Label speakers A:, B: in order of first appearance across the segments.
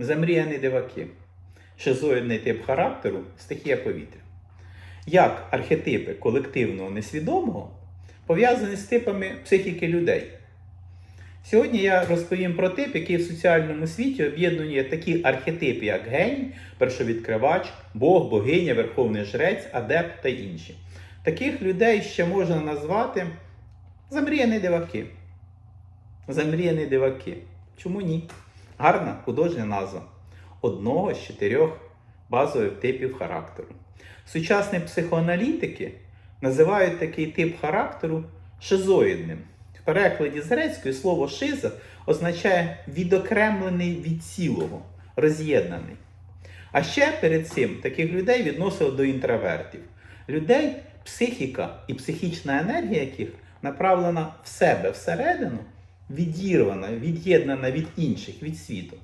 A: Замріяні диваки. Шизоїдний тип характеру стихія повітря. Як архетипи колективного несвідомого пов'язані з типами психіки людей. Сьогодні я розповім про тип, який в соціальному світі об'єднує такі архетипи, як геній, першовідкривач, Бог, богиня, верховний жрець, адепт та інші. Таких людей ще можна назвати замріяні диваки. Замріяні диваки. Чому ні? Гарна художня назва одного з чотирьох базових типів характеру. Сучасні психоаналітики називають такий тип характеру шизоїдним. В перекладі з грецької слово шиза означає відокремлений від цілого, роз'єднаний. А ще перед цим таких людей відносили до інтровертів. Людей, психіка і психічна енергія яких направлена в себе всередину, відірвана, від'єднана від інших, від світу.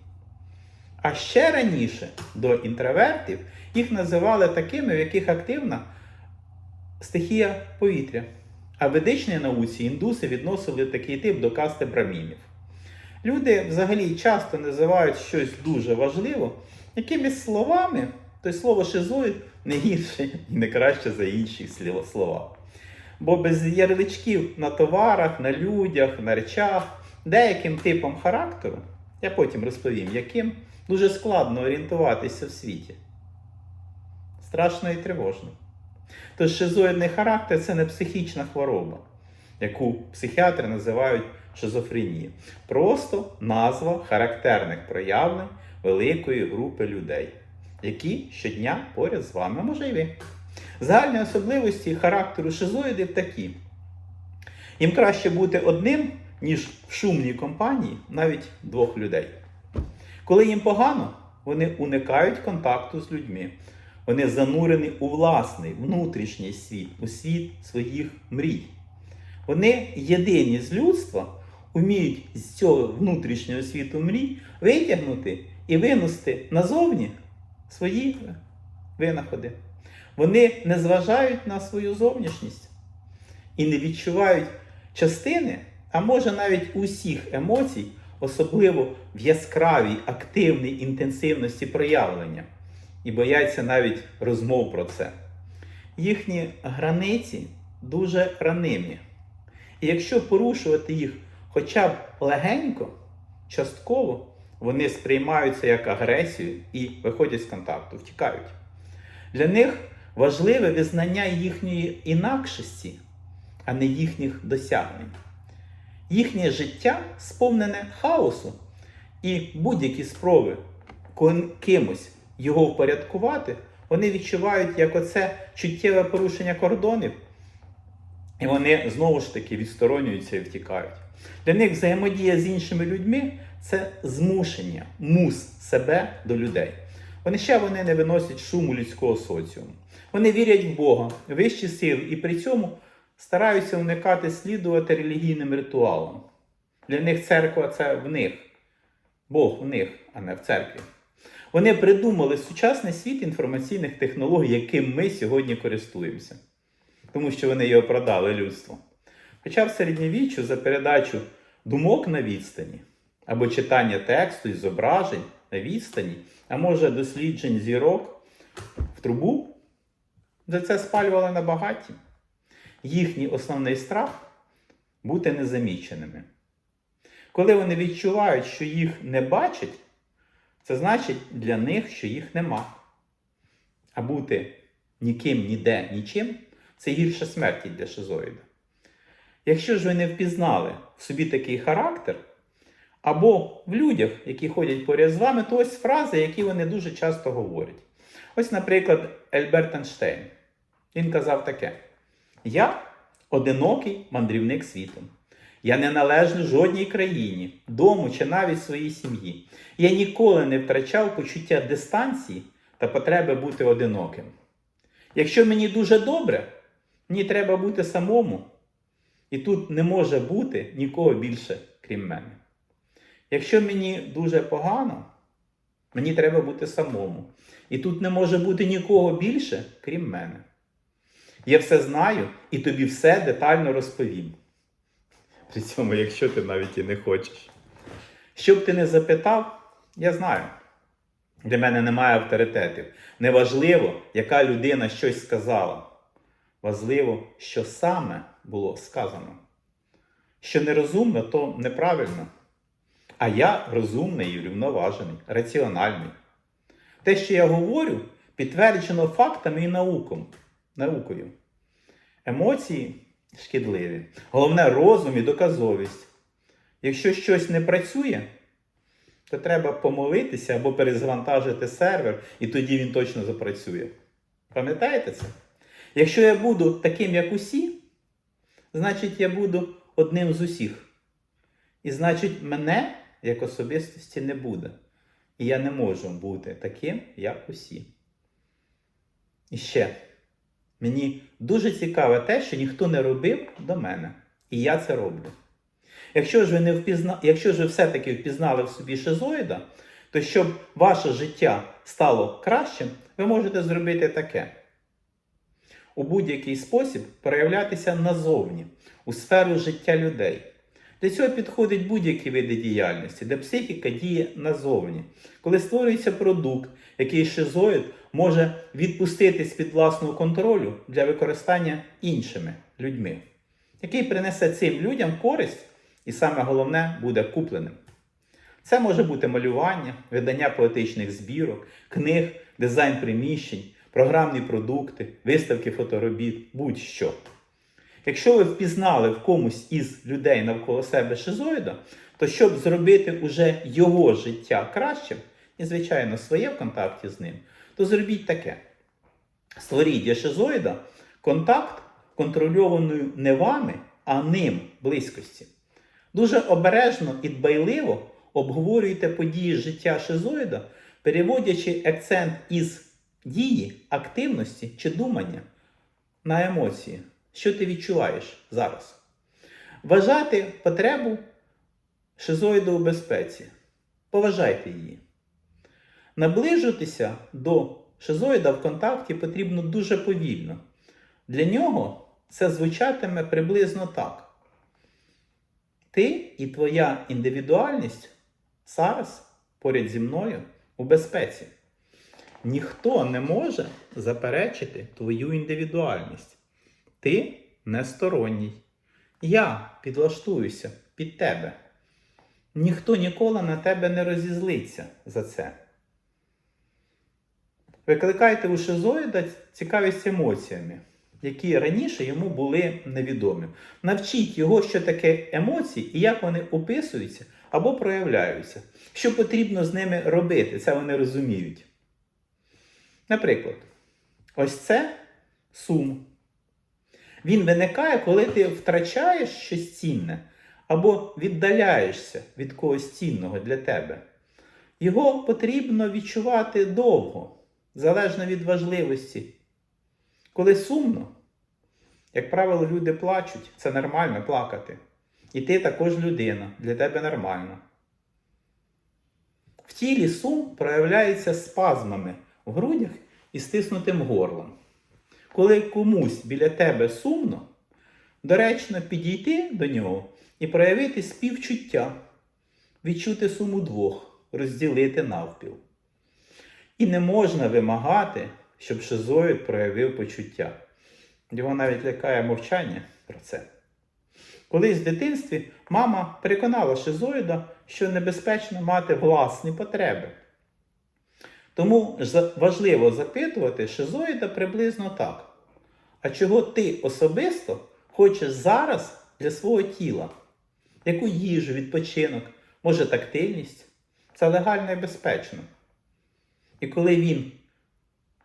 A: А ще раніше до інтровертів їх називали такими, в яких активна стихія повітря. А в ведичній науці індуси відносили такий тип до касти брамінів. Люди взагалі часто називають щось дуже важливе якимись словами, то й слово шизоїд не гірше і не краще за інші слова. Бо без ярличків на товарах, на людях, на речах, деяким типом характеру, я потім розповім, яким дуже складно орієнтуватися в світі. Страшно і тривожно. Тож шизоїдний характер це не психічна хвороба, яку психіатри називають шизофренією. Просто назва характерних проявлень великої групи людей, які щодня поряд з вами, а може й ви. Загальні особливості характеру шизоїдів такі. Їм краще бути одним, ніж в шумній компанії навіть двох людей. Коли їм погано, вони уникають контакту з людьми. Вони занурені у власний внутрішній світ, у світ своїх мрій. Вони єдині з людства вміють з цього внутрішнього світу мрій витягнути і винести назовні свої винаходи. Вони не зважають на свою зовнішність і не відчувають частини, а може навіть усіх емоцій, особливо в яскравій, активній інтенсивності проявлення, і бояться навіть розмов про це. Їхні границі дуже ранимі. І якщо порушувати їх хоча б легенько, частково, вони сприймаються як агресію і виходять з контакту, втікають. Для них важливе визнання їхньої інакшості, а не їхніх досягнень. Їхнє життя сповнене хаосу, і будь-які спроби кимось його впорядкувати, вони відчувають як оце чуттєве порушення кордонів, і вони знову ж таки відсторонюються і втікають. Для них взаємодія з іншими людьми це змушення, мус себе до людей. Вони ще вони не виносять шуму людського соціуму. Вони вірять в Бога, вищі сили, і при цьому стараються уникати слідувати релігійним ритуалам. Для них церква це в них, Бог в них, а не в церкві. Вони придумали сучасний світ інформаційних технологій, яким ми сьогодні користуємося, тому що вони його продали людству. Хоча в середньовіччю за передачу думок на відстані або читання тексту і зображень на відстані, а може досліджень зірок в трубу, за це спалювали на багаті. Їхній основний страх бути незаміченими. Коли вони відчувають, що їх не бачать, це значить для них, що їх нема. А бути ніким, ніде, нічим це гірше смерті для шизоїда. Якщо ж ви не впізнали в собі такий характер, або в людях, які ходять поряд з вами, то ось фрази, які вони дуже часто говорять. Ось, наприклад, Ельберт Ейнштейн. Він казав таке: Я одинокий мандрівник світом. Я не належу жодній країні, дому чи навіть своїй сім'ї. Я ніколи не втрачав почуття дистанції та потреби бути одиноким. Якщо мені дуже добре, мені треба бути самому, і тут не може бути нікого більше, крім мене. Якщо мені дуже погано, мені треба бути самому. І тут не може бути нікого більше, крім мене. Я все знаю і тобі все детально розповім. При цьому, якщо ти навіть і не хочеш. Що б ти не запитав, я знаю. Для мене немає авторитетів. Неважливо, яка людина щось сказала. Важливо, що саме було сказано. Що нерозумно, то неправильно. А я розумний і врівноважений, раціональний. Те, що я говорю, підтверджено фактами і науком, наукою. Емоції шкідливі. Головне розум і доказовість. Якщо щось не працює, то треба помолитися або перезавантажити сервер, і тоді він точно запрацює. Пам'ятаєте це? Якщо я буду таким, як усі, значить я буду одним з усіх. І значить, мене як особистості не буде. І я не можу бути таким, як усі. І ще, мені дуже цікаве те, що ніхто не робив до мене. І я це роблю. Якщо ж ви не впізна... Якщо ж ви все-таки впізнали в собі шизоїда, то щоб ваше життя стало кращим, ви можете зробити таке. У будь-який спосіб проявлятися назовні, у сферу життя людей. Для цього підходять будь-які види діяльності, де психіка діє назовні. Коли створюється продукт, який шизоїд може відпустити з-під власного контролю для використання іншими людьми, який принесе цим людям користь і саме головне буде купленим. Це може бути малювання, видання поетичних збірок, книг, дизайн приміщень, програмні продукти, виставки фоторобіт, будь-що. Якщо ви впізнали в комусь із людей навколо себе шизоїда, то щоб зробити уже його життя кращим, і, звичайно, своє в контакті з ним, то зробіть таке. Створіть для шизоїда контакт контрольованою не вами, а ним близькості. Дуже обережно і дбайливо обговорюйте події життя шизоїда, переводячи акцент із дії, активності чи думання на емоції. Що ти відчуваєш зараз? Вважати потребу шизоїда у безпеці. Поважайте її. Наближитися до шизоїда в контакті потрібно дуже повільно. Для нього це звучатиме приблизно так. Ти і твоя індивідуальність зараз поряд зі мною у безпеці. Ніхто не може заперечити твою індивідуальність. Ти не сторонній. Я підлаштуюся під тебе. Ніхто ніколи на тебе не розізлиться за це. Викликайте у шизоїда цікавість емоціями, які раніше йому були невідомі. Навчіть його, що таке емоції і як вони описуються або проявляються. Що потрібно з ними робити, це вони розуміють. Наприклад, ось це сум. Він виникає, коли ти втрачаєш щось цінне або віддаляєшся від когось цінного для тебе. Його потрібно відчувати довго, залежно від важливості. Коли сумно, як правило, люди плачуть, це нормально плакати. І ти також людина, для тебе нормально. В тілі сум проявляється спазмами в грудях і стиснутим горлом. Коли комусь біля тебе сумно, доречно підійти до нього і проявити співчуття, відчути суму двох, розділити навпіл. І не можна вимагати, щоб шизоїд проявив почуття. Його навіть лякає мовчання про це. Колись в дитинстві мама переконала шизоїда, що небезпечно мати власні потреби. Тому важливо запитувати шизоїда приблизно так. А чого ти особисто хочеш зараз для свого тіла? Яку їжу, відпочинок, може тактильність? Це легально і безпечно. І коли він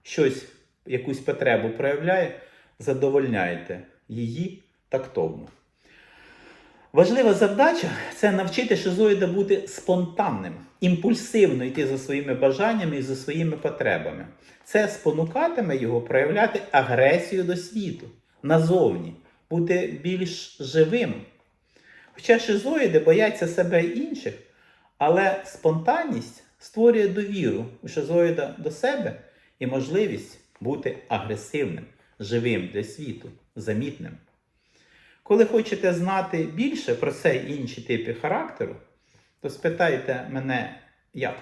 A: щось, якусь потребу проявляє, задовольняйте її тактовно. Важлива завдача це навчити шизоїда бути спонтанним, імпульсивно йти за своїми бажаннями і за своїми потребами. Це спонукатиме його проявляти агресію до світу назовні, бути більш живим. Хоча шизоїди бояться себе і інших, але спонтанність створює довіру у шизоїда до себе і можливість бути агресивним, живим для світу, замітним. Коли хочете знати більше про цей інші типи характеру, то спитайте мене як.